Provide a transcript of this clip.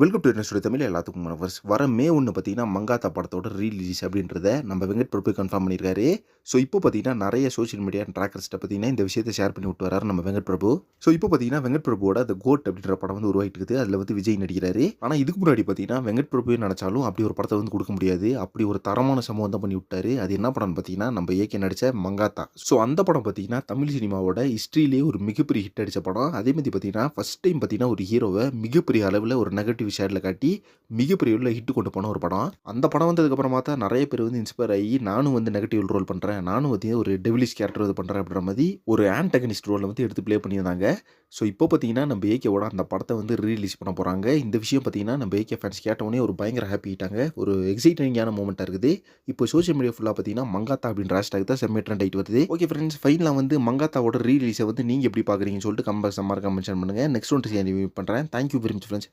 Welcome to studio Tamil எல்லாத்துக்கும் மனவர்ஸ். வர மே ஒன்று பார்த்தீங்கன்னா மங்காத்தா படத்தோட ரீலீஸ் அப்படின்றத நம்ம வெங்கட் பிரபு கன்ஃபார்ம் பண்ணியிருக்காரு. ஸோ இப்போ பார்த்தீங்கன்னா நிறைய சோஷியல் மீடியா ட்ராக்கர்ஸ்ட்டை பார்த்தீங்கன்னா இந்த விஷயத்தை ஷேர் பண்ணி விட்டு வராரு நம்ம வெங்கட் பிரபு. ஸோ இப்போ பார்த்தீங்கன்னா வெங்கட் பிரபுவோட அந்த கோட் அப்படின்ற படம் வந்து உருவாகிட்டு இருக்குது. அதில் வந்து விஜய் நடிக்கிறாரு. ஆனால் இதுக்கு முன்னாடி பார்த்தீங்கன்னா வெங்கட் பிரபுவே நினச்சாலும் அப்படி ஒரு படத்தை வந்து கொடுக்க முடியாது. அப்படி ஒரு தரமான சம்பவம் தான் பண்ணி விட்டாரு. அது என்ன படம்னு பார்த்தீங்கன்னா நம்ம ஏகே நடித்த மங்காத்தா. ஸோ அந்த படம் பார்த்தீங்கன்னா தமிழ் சினிமாவோட ஹிஸ்ட்ரியிலே ஒரு மிகப்பெரிய ஹிட் அடித்த படம். அதே மாதிரி பார்த்தீங்கன்னா ஃபஸ்ட் டைம் பார்த்தீங்கன்னா ஒரு ஹீரோவை மிகப்பெரிய அளவில் ஒரு நெகட்டிவ் ஷேடில் காட்டி மிகப்பெரிய உள்ள ஹிட் கொண்டு போன ஒரு படம். அந்த படம் வந்ததுக்கப்புறமா தான் நிறைய பேர் வந்து இன்ஸ்பயர் ஆகி நானும் வந்து நெகட்டிவ் ரோல் பண்ணுறேன் நானும் வந்து ஒரு டெவிலிஷ் கேரக்டர் இது பண்ணுறேன் அப்படின்ற மாதிரி ஒரு ஆன்டகனிஸ்ட் ரோலில் வந்து எடுத்து ப்ளே பண்ணியிருந்தாங்க. ஸோ இப்போ பார்த்தீங்கன்னா நம்ம ஏகேவோட அந்த படத்தை வந்து ரீலீஸ் பண்ண போகிறாங்க இந்த விஷயம் பார்த்தீங்கன்னா நம்ம ஏகே ஃபேன்ஸ் கேட்டவொடனே ஒரு பயங்கர ஹாப்பி ஆகிட்டாங்க ஒரு எக்ஸைட்டிங்கான மூமெண்ட்டாக இருக்குது. இப்போ சோஷியல் மீடியா ஃபுல்லாக பார்த்தீங்கன்னா மங்காத்தா அப்படின்ற ஹேஷ்டாக் தான் செம்ம ட்ரெண்ட் ஆகிட்டு வருது. ஓகே ஃப்ரெண்ட்ஸ் ஃபைனலாக வந்து மங்காத்தாவோட ரீலீஸை வந்து நீங்கள் எப்படி பார்க்குறீங்கன்னு சொல்லிட்டு கம்பல் சம்மார் மென்ஷன் பண்ணுங்கள் நெக்ஸ்ட் ஒன்று ரிவ்யூ பண்ணுறேன் thank you very much friends